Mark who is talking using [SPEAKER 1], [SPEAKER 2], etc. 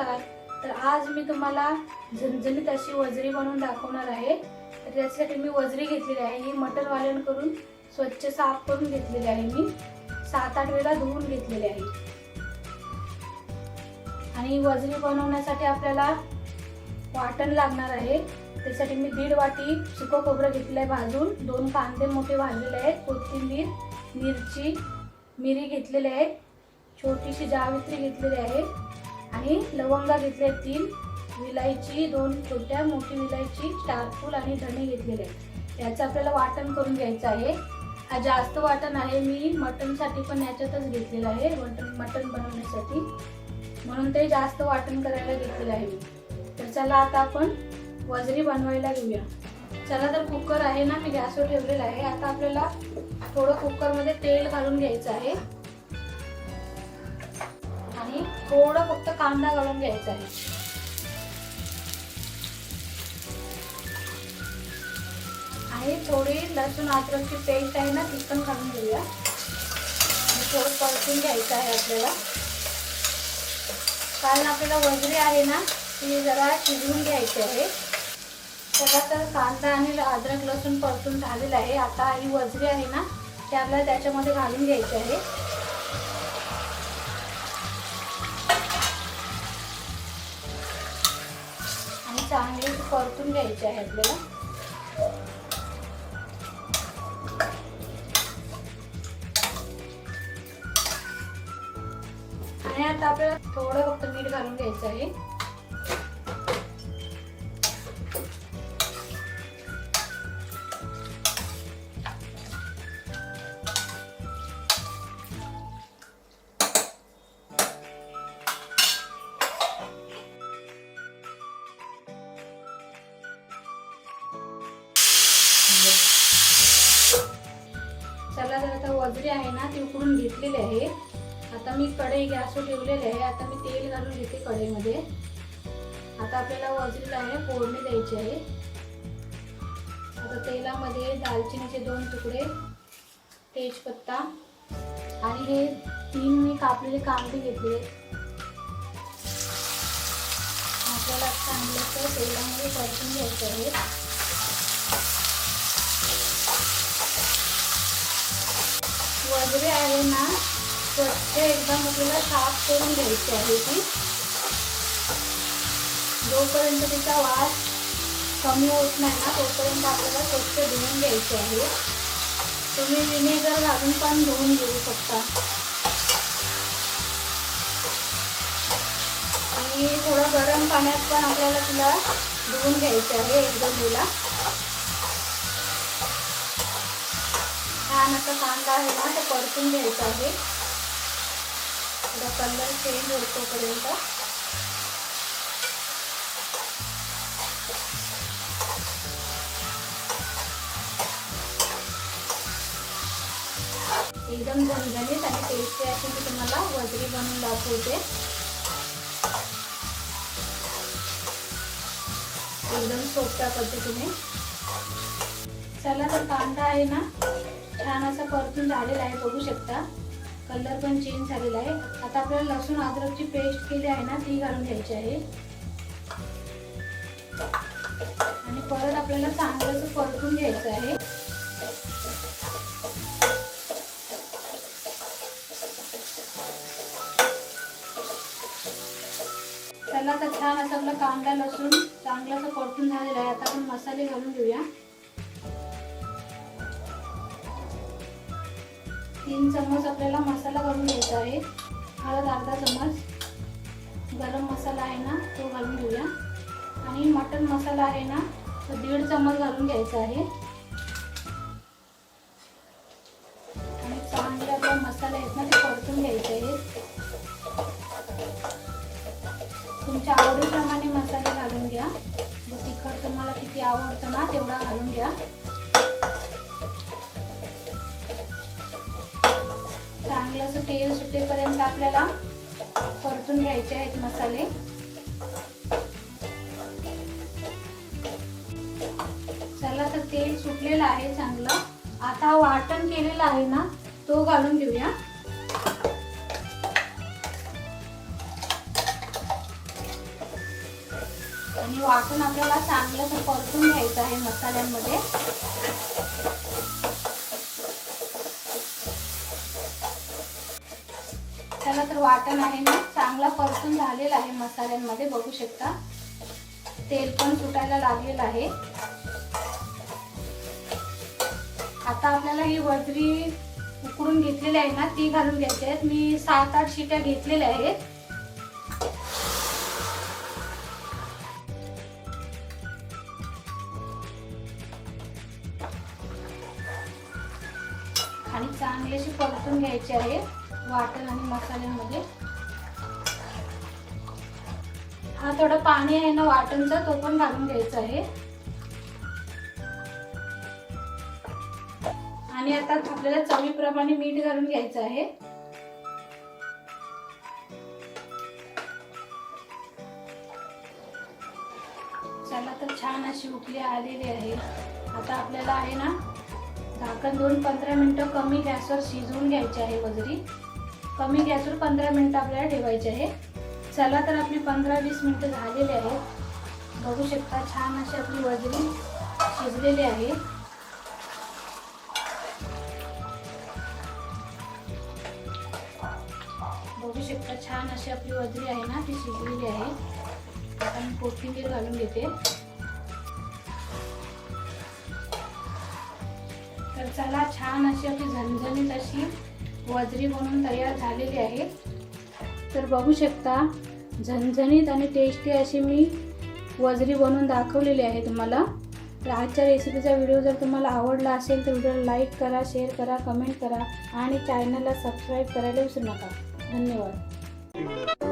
[SPEAKER 1] नमस्कार तर आज मी तुम्हाला झणझणीत अशी वजरी बनवून दाखवणार आहे. तर त्यासाठी मी वजरी घेतलेली आहे. ही करून स्वच्छ साफ करून घेतलेली आहे मी. सात आठ वेळा धुवून घेतलेली आहे. आणि वजरी बनवण्यासाठी आपल्याला वाटण लागणार आहे. त्यासाठी मी दीड वाटी सुकं खोबरं घेतलं आहे भाजून. दोन कांदे मोठे भाजलेले आहेत. कोथिंबीर मिरची मिरी घेतलेले आहेत छोटीशी जावित्री घेतलेली आहे. आणि लवंगा घेतले आहेत तीन विलायची दोन छोट्या मोठी विलायची चारफूल आणि धणे घेतलेले. आहेत याचं आपल्याला वाटण करून घ्यायचं आहे. हा जास्त वाटण आहे मी मटनसाठी पण याच्यातच घेतलेलं आहे मटन मटन बनवण्यासाठी. म्हणून ते जास्त वाटण करायला घेतलेलं आहे मी. तर चला आता आपण वजरी बनवायला घेऊया. चला तर कुकर आहे ना मी गॅसवर ठेवलेला आहे. आता आपल्याला थोडं कुकरमध्ये तेल घालून घ्यायचं आहे. थोडं फक्त कांदा घालून घ्यायचा आहे. आणि थोडी लसूण अद्रकची पेस्ट आहे ना ती पण घालून घेऊया. आणि थोडं परतून घ्यायचं आहे आपल्याला. कारण आपल्याला वजरी आहे ना ती जरा शिजवून घ्यायची आहे. चला तर कांदा आणि अद्रक लसूण परतून झालेलं आहे. आता ही वजरी आहे ना ते आपल्याला त्याच्यामध्ये घालून घ्यायची आहे. चांगली परतून घ्यायची आहे आपल्याला आणि आता आपल्याला थोडं फक्त मीठ घालून घ्यायचं आहे. वजरी आहे ना ती उकडून घेतलेली आहे. आता मी कढई गॅसवर ठेवलेली आहे. आता मी तेल घालून घेते कढईमध्ये. आता आपल्याला वजरीला आहे फोडणी द्यायची आहे. आता तेलामध्ये दालचिनीचे दोन तुकडे तेजपत्ता आणि हे तीन मी कापलेले कांदे घेतले. आपल्याला चांगलं तेलामध्ये परतून घ्यायचं आहे. वगैरे आहे ना स्वच्छ एकदम आपल्याला साफ करून घ्यायची आहे ती. जोपर्यंत तिचा वास कमी होत नाही ना तोपर्यंत आपल्याला स्वच्छ धुवून घ्यायची आहे. तुम्ही विनेगर घालून पण धुवून घेऊ शकता. आणि थोडं गरम पाण्यात पण आपल्याला तिला धुवून घ्यायचं आहे एकदम तिला छान असा कांदा आहे ना ते परतून घ्यायचा आहे. कलर चेंज होतोपर्यंत एकदम झणझणीत आणि टेस्टी अशी मी तुम्हाला वजरी बनवून दाखवते. एकदम सोप्या पद्धतीने. चला तर कांदा आहे ना छान असा परतून झालेला आहे बघू शकता. कलर पण चेंज झालेला आहे. आता आपल्याला लसूण अद्रकची पेस्ट केली आहे ना ती घालून घ्यायची आहे. आणि परत आपल्याला चांगलं परतून घ्यायचं आहे. त्याला तर छान असं आपला कांदा लसूण चांगलं असं परतून झालेलं आहे. आता आपण मसाले घालून घेऊया. तीन चम्मच आपल्याला मसाला घालून घ्यायचा आहे. हळद अर्धा चम्मच. गरम मसाला आहे ना तो घालून घेऊया. आणि मटन मसाला आहे ना तो दीड चम्मच घालून घ्यायचा आहे. आणि चांगले आपले मसाले आहेत ना ते परतून घ्यायचे आहेत. तुमच्या आवडीप्रमाणे मसाले घालून घ्या. तिखट तुम्हाला किती आवडतं ना तेवढा घालून घ्या. तेल सुटेपर्यंत आपल्याला परतून घ्यायचे आहेत मसाले. चला तर तेल सुटलेलं आहे चांगलं. आता वाटण केलेलं आहे ना तो घालून घेऊया. आणि वाटण आपल्याला चांगलं तर परतून घ्यायचं आहे मसाल्यांमध्ये. त्याला तर वाटण आहे ना चांगला परतून झालेला आहे मसाल्यांमध्ये बघू शकता. तेल पण सुटायला लागलेलं आहे. आता आपल्याला ही वजरी उकडून घेतलेली आहे ना ती घालून घ्यायची आहेत मी सात आठ शिट्या घेतलेल्या आहेत. आणि चांगली अशी परतून घ्यायची आहे. वाटण आणि मसाल्यामध्ये. हा थोडं पाणी आहे ना वाटणचा तो पण घालून घ्यायचा आहे. आणि आता आपल्याला चवीप्रमाणे मीठ घालून घ्यायचं आहे. चला तर छान अशी उकली आलेली आहे. आता आपल्याला आहे ना झाकण दोन पंधरा मिनटं कमी गॅसवर शिजवून घ्यायची आहे वजरी कमी गॅसवर पंधरा मिनटं आपल्याला ठेवायचे आहे. चला तर आपली पंधरा वीस मिनटं झालेली आहेत. बघू शकता छान अशी आपली वजरी शिजलेली आहे. बघू शकता छान अशी आपली वजरी आहे ना ती शिजलेली आहे. आता मी कोथिंबीर घालून घेते. तर चला छान अशी आपली झणझणीत अशी वजरी म्हणून तयार झालेली आहे. तर बघू शकता झणझणीत आणि टेस्टी अशी मी वजरी बनवून दाखवलेली आहे तुम्हाला. तर आजच्या रेसिपीचा व्हिडिओ जर तुम्हाला आवडला असेल तर व्हिडिओला लाईक करा शेअर करा कमेंट करा आणि चॅनलला सबस्क्राईब करायला विसरू नका. धन्यवाद.